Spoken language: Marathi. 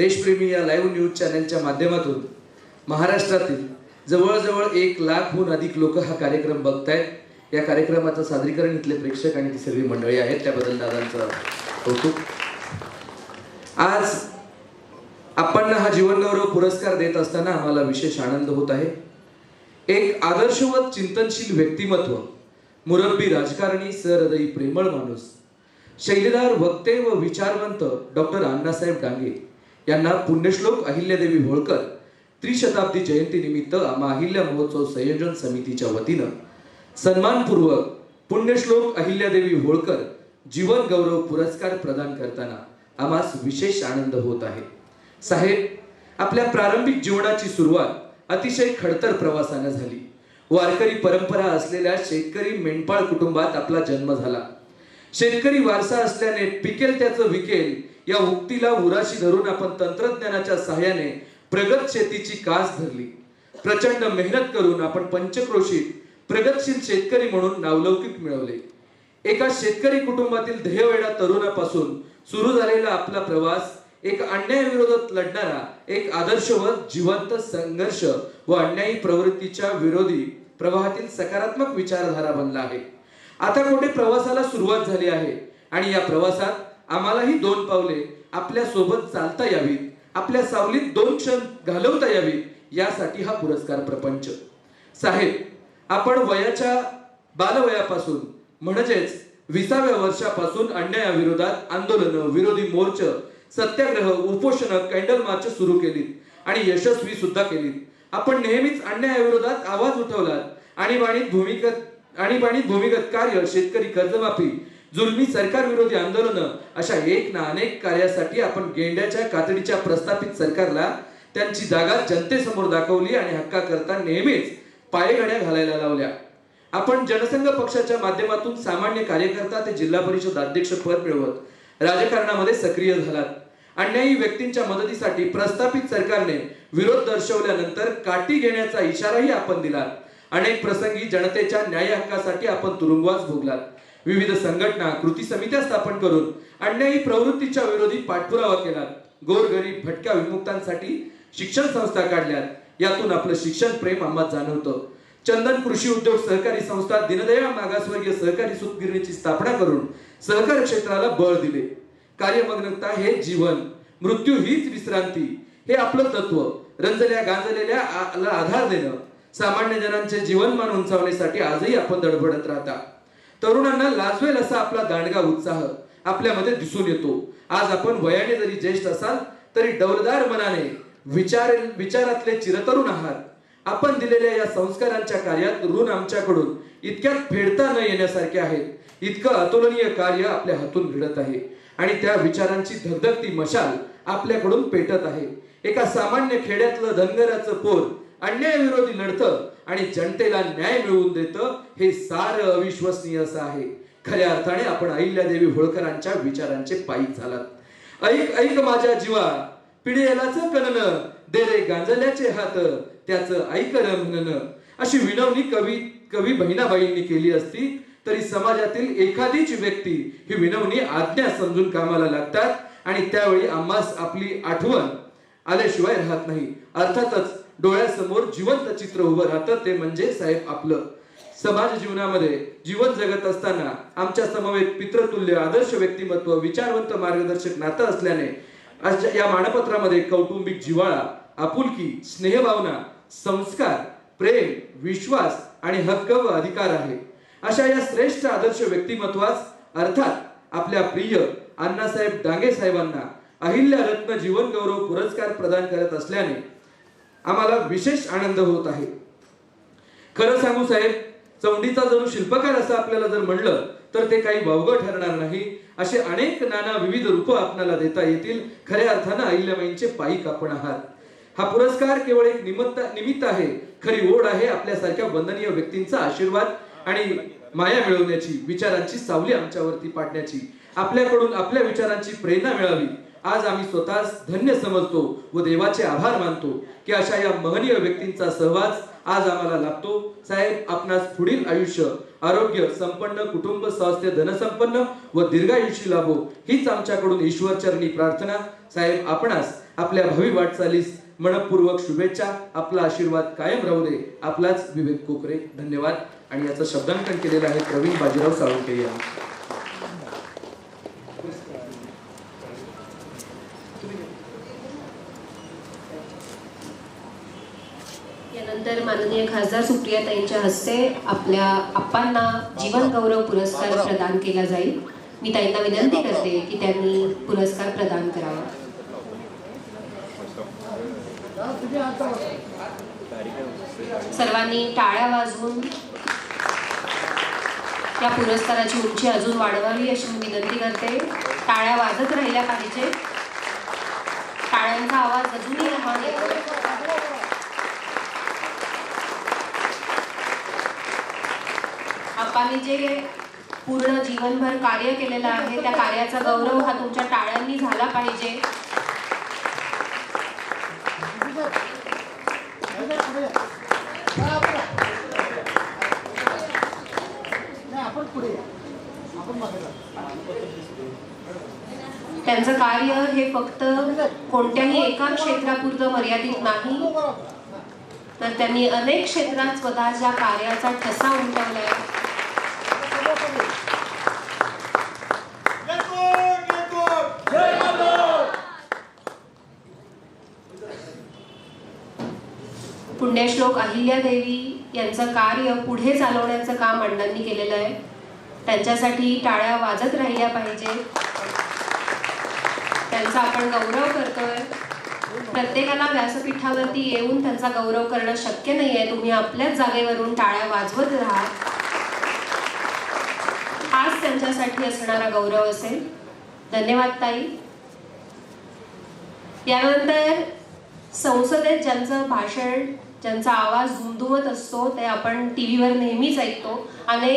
देशप्रेमी या लाईव्ह न्यूज चॅनलच्या माध्यमातून महाराष्ट्रातील जवळजवळ एक लाखहून अधिक लोक हा कार्यक्रम बघतायत. या कार्यक्रमाचं सादरीकरण इथले प्रेक्षक आणि ती सगळी मंडळी आहेत. त्याबद्दल दादांचं कौतुक. आज आपण हा जीवनगौरव पुरस्कार देत असताना आम्हाला विशेष आनंद होत आहे. एक आदर्शवत चिंतनशील व्यक्तिमत्व मुरब्बी राजकारणी सहृदयी प्रेमळ माणूस शैलीदार वक्ते व विचारवंत डॉक्टर अण्णासाहेब डांगे यांना पुण्यश्लोक अहिल्यादेवी होळकर त्रिशताब्दी जयंती निमित्त आम्हा अहिल्या महोत्सव संयोजन समितीच्या वतीनं सन्मानपूर्वक पुण्यश्लोक अहिल्यादेवी होळकर जीवन गौरव पुरस्कार प्रदान करताना आम्हास विशेष आनंद होत आहे. साहेब आपल्या प्रारंभिक जीवनाची सुरुवात अतिशय खडतर प्रवासानं झाली. वारकरी परंपरा असलेल्या शेतकरी मेंढपाळ कुटुंबात आपला जन्म झाला. शेतकरी वारसा असल्याने पिकेल त्याचं विकेल या उक्तीला उराशी धरून आपण तंत्रज्ञानाच्या सहाय्याने प्रगत शेतीची कास धरली. प्रचंड मेहनत करून आपण पंचक्रोशीत प्रगतशील शेतकरी म्हणून नावलौकिक मिळवले. एका शेतकरी कुटुंबातील ध्येयवेडा तरुणापासून सुरू झालेला आपला प्रवास एक अन्यायाविरोधात लढणारा एक आदर्शवत जिवंत संघर्ष व अन्यायी प्रवृत्तीच्या विरोधी प्रवाहातील सकारात्मक विचारधारा बनला आहे. आता कुठे प्रवासाला सुरुवात झाली आहे. आणि या प्रवासात आम्हालाही दोन पावले. आपल्यासोबत चालता यावीत आपल्या सावलीत दोन क्षण घालवता यावीत यासाठी हा पुरस्कार प्रपंच. साहेब आपण वयाच्या बालवयापासून म्हणजेच विसाव्या वर्षापासून अन्यायाविरोधात आंदोलन विरोधी मोर्च सत्याग्रह उपोषण कॅन्डल मार्च सुरू केलीत आणि यशस्वी सुद्धा केलीत. आपण नेहमीच अन्यायाविरोधात आवाज उठवलात. आणीबाणीत भूमिगत आणीबाणी भूमिगत कार्य शेतकरी कर्जमाफी जुलमी सरकार विरोधी आंदोलन अशा एक ना अनेक कार्यासाठी आपण गेंड्याच्या कातडीच्या प्रस्थापित सरकारला त्यांची जागा जनतेसमोर दाखवली आणि हक्का करता नेहमीच पायघड्या घालायला लावल्या. आपण जनसंघ पक्षाच्या माध्यमातून सामान्य कार्यकर्ता ते जिल्हा परिषद अध्यक्ष पद मिळवत राजकारणामध्ये सक्रिय झालात. अन्यायी व्यक्तींच्या मदतीसाठी प्रस्थापित सरकारने विरोध दर्शवल्यानंतर काठी घेण्याचा इशाराही आपण दिला. अनेक प्रसंगी जनतेच्या न्याय हक्कासाठी आपण तुरुंगवास भोगलात. विविध संघटना कृती समित्या स्थापन करून अन्यायी प्रवृत्तीच्या विरोधी पाठपुरावा केलात. गोरगरीब भटक्या विमुक्तांसाठी शिक्षण संस्था काढल्यात. यातून आपलं शिक्षण प्रेम आम्हाला जाणवतं. चंदन कृषी उद्योग सहकारी संस्था दिनदयाळ मागासवर्गीय सहकारी सुतगिरणीची स्थापना करून सहकार क्षेत्राला बळ दिले. कार्यमग्नता हे जीवन मृत्यू हीच विश्रांती हे आपलं तत्व. रंजल्या गांजलेल्या आधार देणं सामान्य जनांचे जीवनमान उंचावण्यासाठी आजही आपण धडपडत राहता. तरुणांना लाजवेल असा आपला दांडगा उत्साह आपल्यामध्ये दिसून येतो. आज आपण वयाने जरी ज्येष्ठ असाल तरी डौलदार मनाने विचार विचारातले चिरतरुण आहात. आपण दिलेल्या या संस्कारांच्या कार्यात ऋण आमच्याकडून इतक्यात फेडता न येण्यासारखे आहेत. इतकं अतुलनीय कार्य आपल्या हातून घडत आहे. आणि त्या विचारांची धगधगती मशाल आपल्याकडून पेटत आहे. एका सामान्य खेड्यातलं धनगराचं पोर अन्यायविरोधी लढतं आणि जनतेला न्याय मिळवून देतं हे सार अविश्वसनीय असं आहे. खऱ्या अर्थाने आपण अहिल्यादेवी होळकरांच्या विचारांचे पायी झालात ऐक ऐक माझ्या जीवा पिढेलाच कलन दे रे गांजल्याचे हात त्याच ऐकर म्हणन. अशी विनवणी कवी कवी बहिणाबाईंनी केली असती तरी समाजातील एखादीच व्यक्ती ही विनवणी आज्ञा समजून कामाला लागतात आणि त्यावेळी आम्हास आपली आठवण आल्याशिवाय राहत नाही. अर्थातच डोळ्यासमोर जिवंत चित्र उभं राहतं ते म्हणजे साहेब आपलं. समाज जीवनामध्ये जीवन जगत असताना आमच्या समवेत पितृतुल्य आदर्श व्यक्तिमत्व विचारवंत मार्गदर्शक नातं असल्याने या मानपत्रामध्ये कौटुंबिक जिव्हाळा आपुलकी स्नेहभावना संस्कार प्रेम विश्वास आणि हक्क व अधिकार आहे. अशा या श्रेष्ठ आदर्श व्यक्तिमत्वास अर्थात आपल्या प्रिय अण्णासाहेब डांगे साहेबांना अहिल्या रत्न जीवन गौरव पुरस्कार प्रदान करत असल्याने आम्हाला विशेष आनंद होत आहे. खरं सांगू साहेब चौंडीचा जणू शिल्पकार असं आपल्याला जर म्हणलं तर ते काही वावगं ठरणार नाही. असे अनेक नाना विविध रूप आपल्याला देता येतील. खऱ्या अर्थानं अहिल्याबाईंचे पायी आपण आहात. हा पुरस्कार केवळ एक निमित्त निमित्त आहे. खरी ओढ आहे आपल्यासारख्या वंदनीय व्यक्तींचा आशीर्वाद आणि माया मिळवण्याची विचारांची सावली आमच्यावरती पाडण्याची. आपल्याकडून आपल्या विचारांची प्रेरणा मिळावी. आज आम्ही स्वतःच धन्य समजतो व देवाचे आभार मानतो की अशा या महनीय व्यक्तींचा सहवास आज आम्हाला लाभतो. साहेब आपणास पुढील आयुष्य आरोग्य संपन्न कुटुंब स्वास्थ्य धनसंपन्न व दीर्घायुषी लाभो हीच आमच्याकडून ईश्वर चरणी प्रार्थना. साहेब आपणास आपल्या भावी वाटचालीस मनपूर्वक शुभेच्छा. आपला आशीर्वाद कायम राहू दे. आपलाच विवेक कोकरे धन्यवाद. आणि याचं शब्दांकन केलेलं आहे प्रवीण बाजीराव साळुंके यांनी. त्यानंतर माननीय खासदार सुप्रियाताईंच्या हस्ते आपल्या आप्पांना जीवन गौरव पुरस्कार प्रदान केला जाईल. मी ताईंना विनंती करते की त्यांनी पुरस्कार प्रदान करावा. सर्वांनी टाळ्या वाजवून त्या पुरस्काराची उंची अजून वाढवावी अशी मी विनंती करते. टाळ्या वाजत राहिल्या पाहिजे टाळ्यांचा आवाज अजूनही लहान येतो आम्ही जे पूर्ण जीवनभर कार्य केलेलं आहे त्या कार्याचा गौरव हा तुमच्या टाळ्यांनी झाला पाहिजे. त्यांचं कार्य हे फक्त कोणत्याही एका क्षेत्रापुरतं मर्यादित नाही. तर त्यांनी अनेक क्षेत्रात स्वतःच्या कार्याचा ठसा उमटवलाय पुण्यश्लोक अहिल्यादेवी यांचं कार्य पुढे चालवण्याचं काम अण्णांनी केलेलं आहे. त्यांच्यासाठी टाळ्या वाजत राहिल्या पाहिजे त्यांचा आपण गौरव करतोय. प्रत्येकाला व्यासपीठावरती येऊन त्यांचा गौरव करणं शक्य नाही आहे तुम्ही आपल्याच जागेवरून टाळ्या वाजवत राहा. हाच त्यांच्यासाठी असणारा गौरव असेल. धन्यवाद ताई. यानंतर संसदेत ज्यांचं भाषण ज्यांचा आवाज धुमधुमत असतो ते आपण टी व्हीवर नेहमीच ऐकतो. अनेक